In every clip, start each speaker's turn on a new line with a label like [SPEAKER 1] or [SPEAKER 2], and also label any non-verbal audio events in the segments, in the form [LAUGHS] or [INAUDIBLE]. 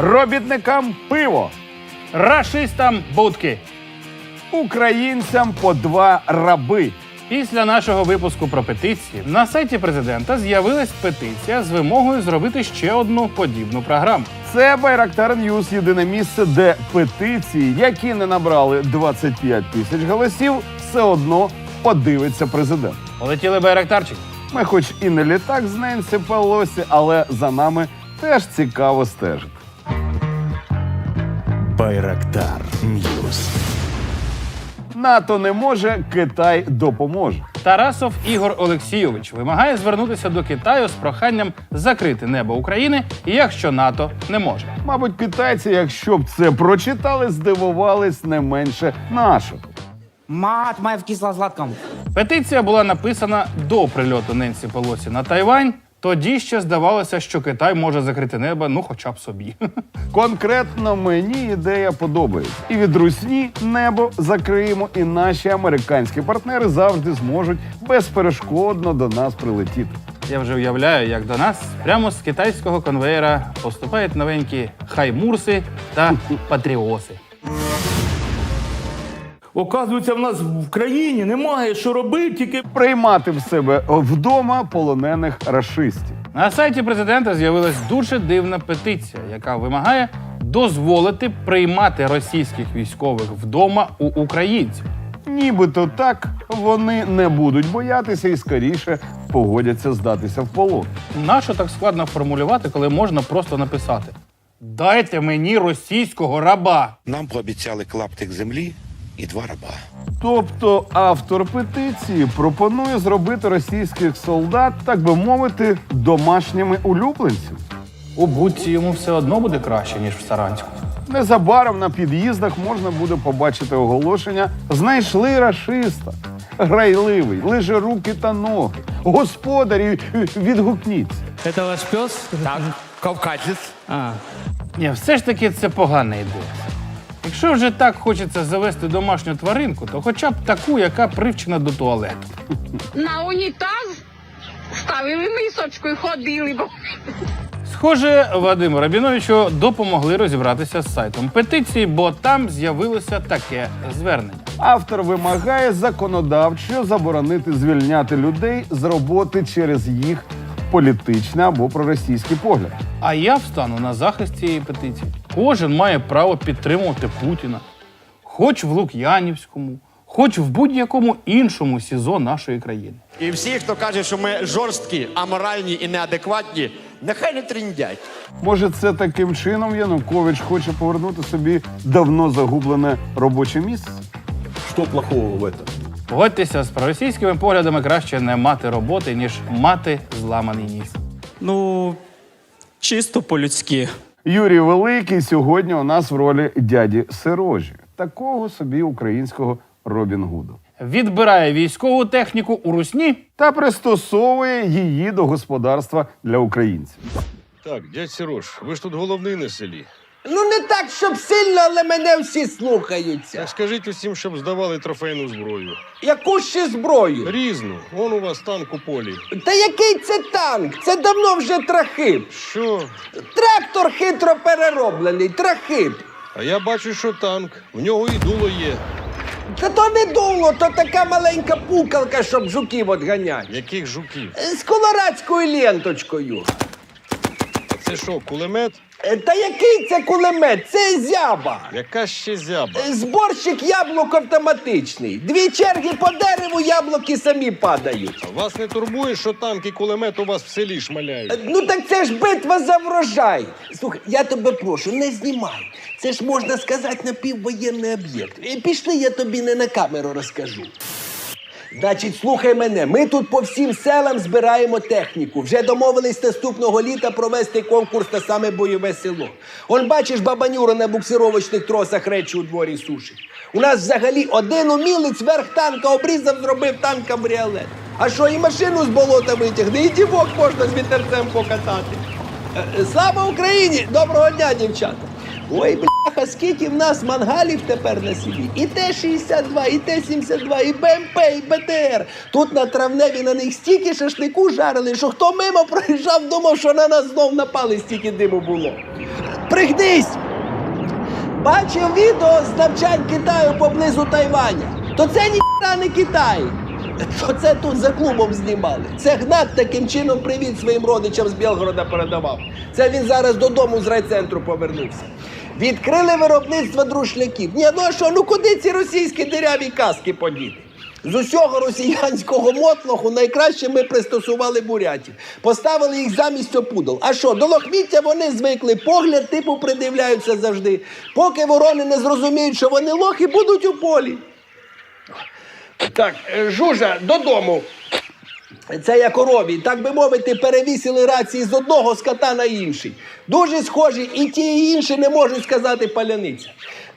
[SPEAKER 1] робітникам пиво,
[SPEAKER 2] Рашистам будки.
[SPEAKER 1] українцям по два раби.
[SPEAKER 2] Після нашого випуску про петиції на сайті президента з'явилась петиція з вимогою зробити ще одну подібну програму.
[SPEAKER 1] Це Байрактар Ньюс, єдине місце, де петиції, які не набрали 25 тисяч голосів, все одно подивиться президент.
[SPEAKER 2] Полетіли байрактарчик.
[SPEAKER 1] Ми, хоч і не літак з Ненсі Пелосі, але за нами теж цікаво стежити.
[SPEAKER 3] Байрактар Ньюс.
[SPEAKER 1] НАТО не може, Китай допоможе.
[SPEAKER 2] Тарасов Ігор Олексійович вимагає звернутися до Китаю з проханням закрити небо України, якщо НАТО не може.
[SPEAKER 1] Мабуть, китайці, якщо б це прочитали, здивувались не менше нашого.
[SPEAKER 4] Мат має вкисла златком.
[SPEAKER 2] Петиція була написана до прильоту Ненсі Пелосі на Тайвань. Тоді ще здавалося, що Китай може закрити небо, ну хоча б собі. [LAUGHS]
[SPEAKER 1] Конкретно мені ідея подобається. І від русні небо закриємо, і наші американські партнери завжди зможуть безперешкодно до нас прилетіти.
[SPEAKER 2] Я вже уявляю, як до нас прямо з китайського конвейера поступають новенькі хаймурси та патріоси.
[SPEAKER 5] Оказується, в нас в країні немає що робити, тільки
[SPEAKER 1] Приймати в себе вдома полонених рашистів.
[SPEAKER 2] На сайті президента з'явилась дуже дивна петиція, яка вимагає дозволити приймати російських військових вдома у українців.
[SPEAKER 1] Нібито так вони не будуть боятися і скоріше погодяться здатися в полон.
[SPEAKER 2] Нащо так складно формулювати, коли можна просто написати: Дайте мені російського раба.
[SPEAKER 6] Нам пообіцяли клаптик землі і два раба.
[SPEAKER 1] Тобто автор петиції пропонує зробити російських солдат, так би мовити, домашніми улюбленцями.
[SPEAKER 2] У будці йому все одно буде краще, ніж в Саранську.
[SPEAKER 1] Незабаром на під'їздах можна буде побачити оголошення Знайшли рашиста. Грайливий, лиже руки та ноги. Господарі, відгукніться.
[SPEAKER 4] Це ваш пес? Так.
[SPEAKER 5] кавказець.
[SPEAKER 4] А.
[SPEAKER 2] Ні, все ж таки це погана ідея. Якщо вже так хочеться завести домашню тваринку, то хоча б таку, яка привчена до туалету.
[SPEAKER 7] на унітаз ставили мисочку і ходили. Бо...
[SPEAKER 2] Схоже, Вадиму Рабіновичу допомогли розібратися з сайтом петиції, бо там з'явилося таке звернення.
[SPEAKER 1] Автор вимагає законодавчо заборонити звільняти людей з роботи через їх політичний або проросійський погляд.
[SPEAKER 2] А я встану на захист цієї петиції. Кожен має право підтримувати Путіна, хоч в Лук'янівському, хоч в будь-якому іншому СІЗО нашої країни.
[SPEAKER 8] І всі, хто каже, що ми жорсткі, аморальні і неадекватні, нехай не тріндять.
[SPEAKER 1] Може, це таким чином Янукович хоче повернути собі давно загублене робоче місце?
[SPEAKER 5] Що плохого в этом?
[SPEAKER 2] Погодьтеся, з проросійськими поглядами краще не мати роботи, ніж мати зламаний ніс.
[SPEAKER 4] Ну, чисто по-людськи.
[SPEAKER 1] Юрій Великий сьогодні у нас в ролі дяді Сирожі, такого собі українського Робін Гуду.
[SPEAKER 2] Відбирає військову техніку у русні
[SPEAKER 1] Та пристосовує її до господарства для українців.
[SPEAKER 9] Так, дядь Сирош, ви ж тут головний на селі.
[SPEAKER 10] Ну не так, щоб сильно, але мене всі слухаються.
[SPEAKER 9] Скажіть усім, щоб здавали трофейну зброю.
[SPEAKER 10] Яку ще зброю?
[SPEAKER 9] Різну, вон у вас танк у полі.
[SPEAKER 10] Та який це танк? Це давно вже трахип.
[SPEAKER 9] Що?
[SPEAKER 10] Трактор хитро перероблений, трахип.
[SPEAKER 9] А я бачу, що танк. В нього і дуло є.
[SPEAKER 10] Та то не дуло, то така маленька пукалка, щоб жуків отганяти.
[SPEAKER 9] Яких жуків?
[SPEAKER 10] З колорадською ленточкою.
[SPEAKER 9] А це що, кулемет?
[SPEAKER 10] Е, Та який це кулемет? Це зяба.
[SPEAKER 9] Яка ще зяба?
[SPEAKER 10] Е, Зборщик яблук автоматичний. Дві черги по дереву, яблуки самі падають.
[SPEAKER 9] Вас не турбує, що танк і кулемет у вас в селі шмаляють?
[SPEAKER 10] Е, Ну так це ж битва за врожай. Слухай, я тебе прошу, не знімай. Це ж можна сказати напіввоєнний об'єкт. Е, Пішли, я тобі не на камеру розкажу. Значить, слухай мене, ми тут по всім селам збираємо техніку. Вже домовились наступного літа провести конкурс на саме бойове село. Он бачиш, баба Нюра на буксировочних тросах речі у дворі сушить. У нас взагалі один умілець верх танка обрізав, зробив танк кабріолет. А що, і машину з болота витягне, і дівок можна з вітерцем покатати. Е, е, Слава Україні! Доброго дня, дівчата! Ой, бляха, скільки в нас мангалів тепер на селі. І Т-62, і Т-72, і БМП, і БТР. Тут на травневі на них стільки шашлику жарили, що хто мимо проїжджав, думав, що на нас знов напали, стільки диму було. Пригнись! Бачив відео з навчань Китаю поблизу Тайваня. То це ніхто не Китай. То це тут за клубом знімали. Це Гнат таким чином привіт своїм родичам з Білгорода передавав. Це він зараз додому з райцентру повернувся. Відкрили виробництво друшляків. Ні, ну а що, ну куди ці російські диряві каски подіти? З усього росіянського мотлоху найкраще ми пристосували бурятів. Поставили їх замість опудол. А що, до лохміття вони звикли, погляд типу придивляються завжди. Поки ворони не зрозуміють, що вони лохи, будуть у полі. Так, е, Жужа, додому. Це я корові, так би мовити, перевісили рації з одного скота на інший. Дуже схожі, і ті, і інші не можуть сказати паляниця.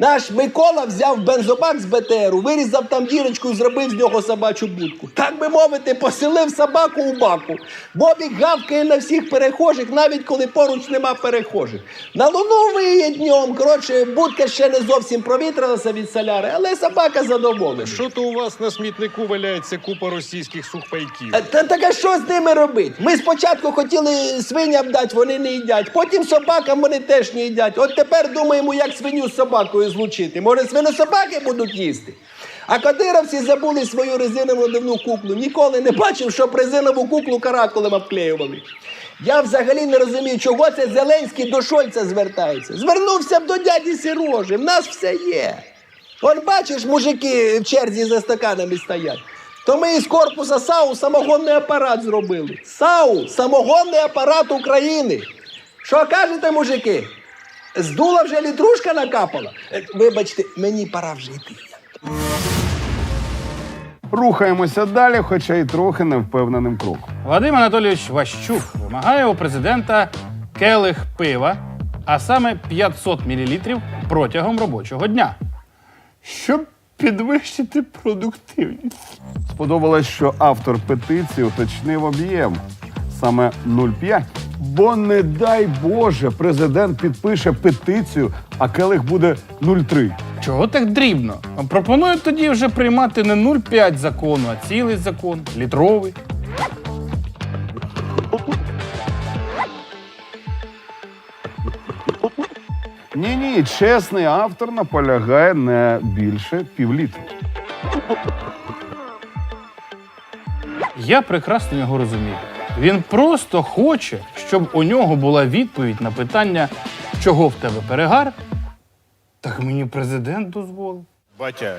[SPEAKER 10] Наш Микола взяв бензобак з БТРу, вирізав там дірочку і зробив з нього собачу будку. Так би мовити, поселив собаку у баку. Бобік гавкає на всіх перехожих, навіть коли поруч нема перехожих. На луну виє днем. Коротше, будка ще не зовсім провітрилася від соляри, але собака задоволена.
[SPEAKER 9] Що то у вас на смітнику валяється купа російських сухпайків?
[SPEAKER 10] Е, Та так а що з ними робити? Ми спочатку хотіли свиням дати, вони не їдять. Потім собакам вони теж не їдять. От тепер думаємо, як свиню з собакою злучити. Може, свинособаки будуть їсти? А кадировці забули свою резинову надувну куклу. Ніколи не бачив, щоб резинову куклу каракулем обклеювали. Я взагалі не розумію, чого це Зеленський до Шольца звертається. Звернувся б до дяді Сірожі, в нас все є. Он бачиш, мужики в черзі за стаканами стоять. То ми із корпуса САУ самогонний апарат зробили. САУ самогонний апарат України. Що кажете, мужики? Здула вже літрушка накапала? Е, Вибачте, мені пора вже йти.
[SPEAKER 1] Рухаємося далі, хоча й трохи невпевненим кроком.
[SPEAKER 2] Вадим Анатолійович Ващук вимагає у президента келих пива, а саме 500 мл протягом робочого дня, щоб підвищити продуктивність.
[SPEAKER 1] Сподобалось, що автор петиції уточнив об'єм саме 0,5. Бо не дай Боже, президент підпише петицію, а келих буде 0,3.
[SPEAKER 2] Чого так дрібно? Пропоную тоді вже приймати не 0,5 закону, а цілий закон, літровий.
[SPEAKER 1] Ні, ні, чесний автор наполягає не більше півлітра.
[SPEAKER 2] Я прекрасно його розумію. Він просто хоче, щоб у нього була відповідь на питання, чого в тебе перегар. Так мені президент дозволив.
[SPEAKER 9] Батя,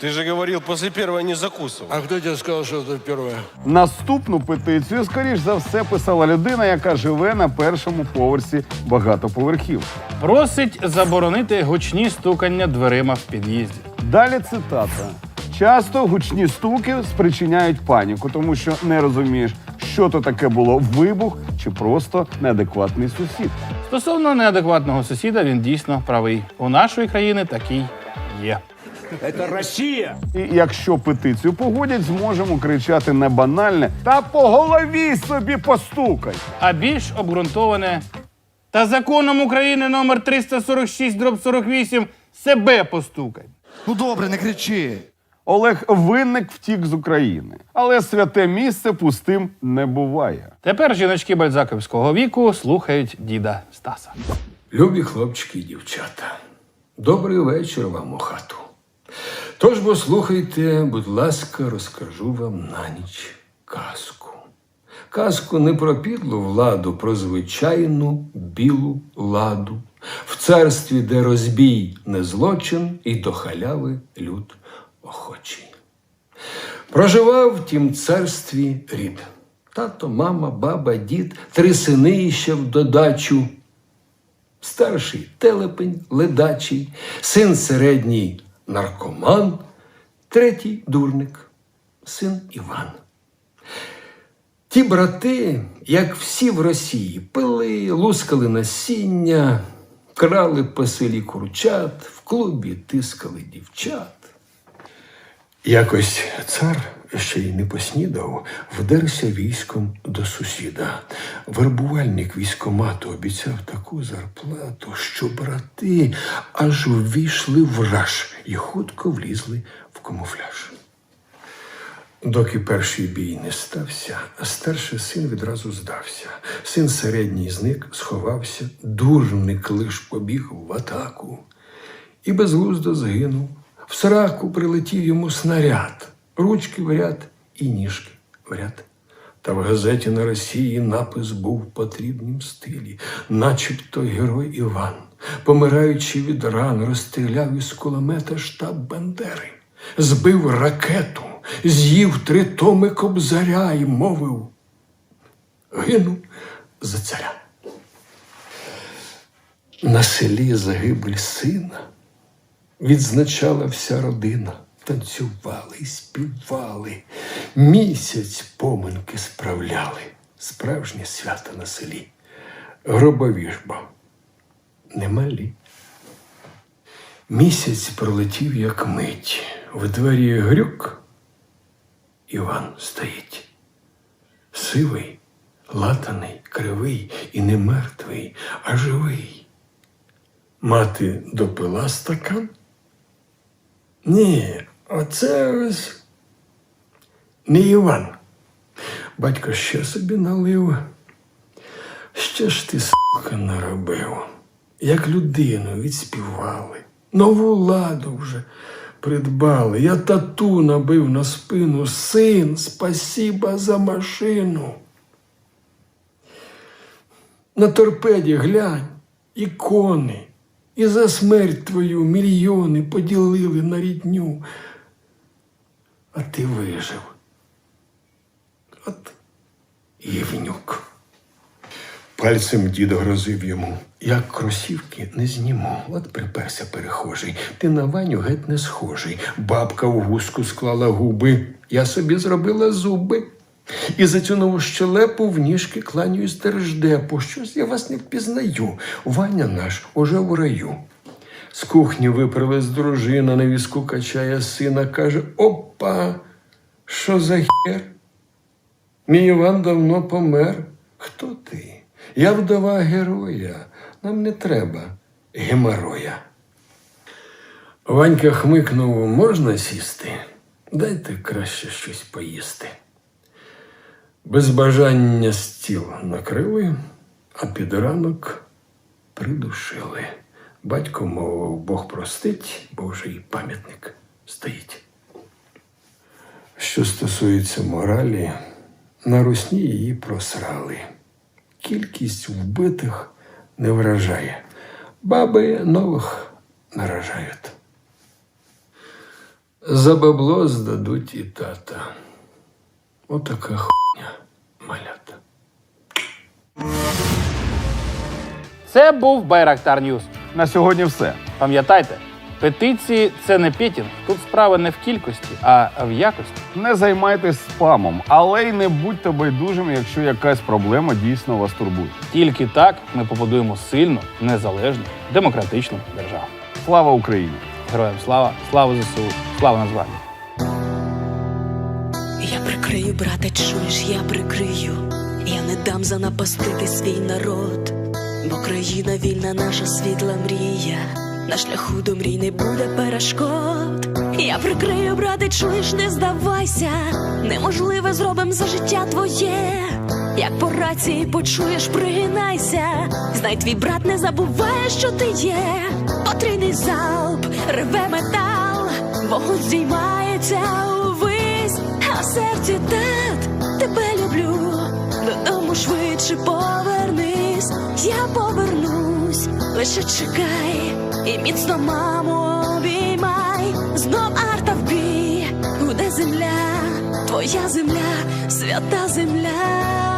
[SPEAKER 9] ти же говорив, після першого не закусував.
[SPEAKER 3] А кто тебе сказал, что это первое?
[SPEAKER 1] Наступну петицію, скоріш за все, писала людина, яка живе на першому поверсі багатоповерхів.
[SPEAKER 2] Просить заборонити гучні стукання дверима в під'їзді.
[SPEAKER 1] Далі цитата. Часто гучні стуки спричиняють паніку, тому що не розумієш, що то таке було вибух чи просто неадекватний сусід.
[SPEAKER 2] Стосовно неадекватного сусіда, він дійсно правий. У нашої країни такий є. Це Росія!
[SPEAKER 1] І якщо петицію погодять, зможемо кричати не банальне та по голові собі постукай.
[SPEAKER 2] А більш обґрунтоване та законом України номер 346 дроб 48 себе постукай.
[SPEAKER 3] Ну добре, не кричи.
[SPEAKER 1] Олег Винник втік з України, але святе місце пустим не буває.
[SPEAKER 2] Тепер жіночки бальзаковського віку слухають діда Стаса.
[SPEAKER 11] Любі хлопчики і дівчата, добрий вечір вам у хату. Тож бо слухайте, будь ласка, розкажу вам на ніч казку. Казку не про підлу владу, про звичайну білу ладу. В царстві, де розбій не злочин, і до халяви люд охочий. Проживав в тім царстві рід. Тато, мама, баба, дід, три сини ще в додачу. Старший телепень ледачий, син середній наркоман, третій дурник, син Іван. Ті брати, як всі в Росії, пили, лускали насіння, крали по селі курчат, в клубі тискали дівчат. Якось цар ще й не поснідав, вдерся військом до сусіда. Вербувальник військомату обіцяв таку зарплату, що брати аж увійшли в раж і хутко влізли в камуфляж. Доки перший бій не стався, старший син відразу здався. Син середній зник, сховався, дурник лиш побіг в атаку. І безглуздо згинув. В сраку прилетів йому снаряд, ручки в ряд і ніжки в ряд. Та в газеті на Росії напис був в потрібнім стилі, начебто герой Іван, помираючи від ран, розстріляв із кулемета штаб Бандери, збив ракету, з'їв три томи кобзаря і мовив гину за царя. На селі загибель сина відзначала вся родина. Танцювали співали, місяць поминки справляли. Справжнє свято на селі. Гробові ж бо немалі. Місяць пролетів, як мить. В двері грюк Іван стоїть. Сивий, латаний, кривий і не мертвий, а живий. Мати допила стакан. Ні, оце ось не Іван. Батько ще собі налив. Що ж ти, сука, наробив? Як людину відспівали, нову ладу вже придбали. Я тату набив на спину. Син, спасіба за машину. На торпеді глянь, ікони. І за смерть твою мільйони поділили на рідню. А ти вижив. От гівнюк. Пальцем дід грозив йому. Як кросівки не зніму. От приперся перехожий. Ти на Ваню геть не схожий. Бабка в гуску склала губи. Я собі зробила зуби. І за цю нову щелепу в ніжки кланяюсь держдепу. Щось я вас не впізнаю. Ваня наш уже в раю. З кухні виправилась дружина, на візку качає сина, каже: Опа, що за хер? Мій Іван давно помер. Хто ти? Я вдова героя. Нам не треба гемороя. Ванька хмикнув, можна сісти? Дайте краще щось поїсти. Без бажання стіл накрили, а під ранок придушили. Батько мовив, Бог простить, бо вже і пам'ятник стоїть. Що стосується моралі, на русні її просрали. Кількість вбитих не вражає. Баби нових наражають. За бабло здадуть і тата. Отака хуйня, малята.
[SPEAKER 2] Це був Байрактар Ньюс.
[SPEAKER 1] На сьогодні все.
[SPEAKER 2] Пам'ятайте, петиції це не пітінг. Тут справа не в кількості, а в якості.
[SPEAKER 1] Не займайтесь спамом, але й не будьте байдужими, якщо якась проблема дійсно вас турбує.
[SPEAKER 2] Тільки так ми побудуємо сильну, незалежну, демократичну державу.
[SPEAKER 1] Слава Україні!
[SPEAKER 2] Героям слава, слава ЗСУ, слава Нацгвардії!
[SPEAKER 12] Я прикрию, брате, чуєш, я прикрию. Я не дам занапастити свій народ, бо країна вільна, наша світла мрія. На шляху до мрій не буде перешкод. Я прикрию, брате, чуєш, не здавайся. Неможливе зробим за життя твоє. Як по рації почуєш, пригинайся. Знай твій брат не забуває, що ти є. Потрійний залп, реве метал, вогонь здіймається тат, тебе люблю. Додому швидше повернись, я повернусь, лише чекай і міцно маму обіймай. Знов арта в буде земля, твоя земля, свята земля.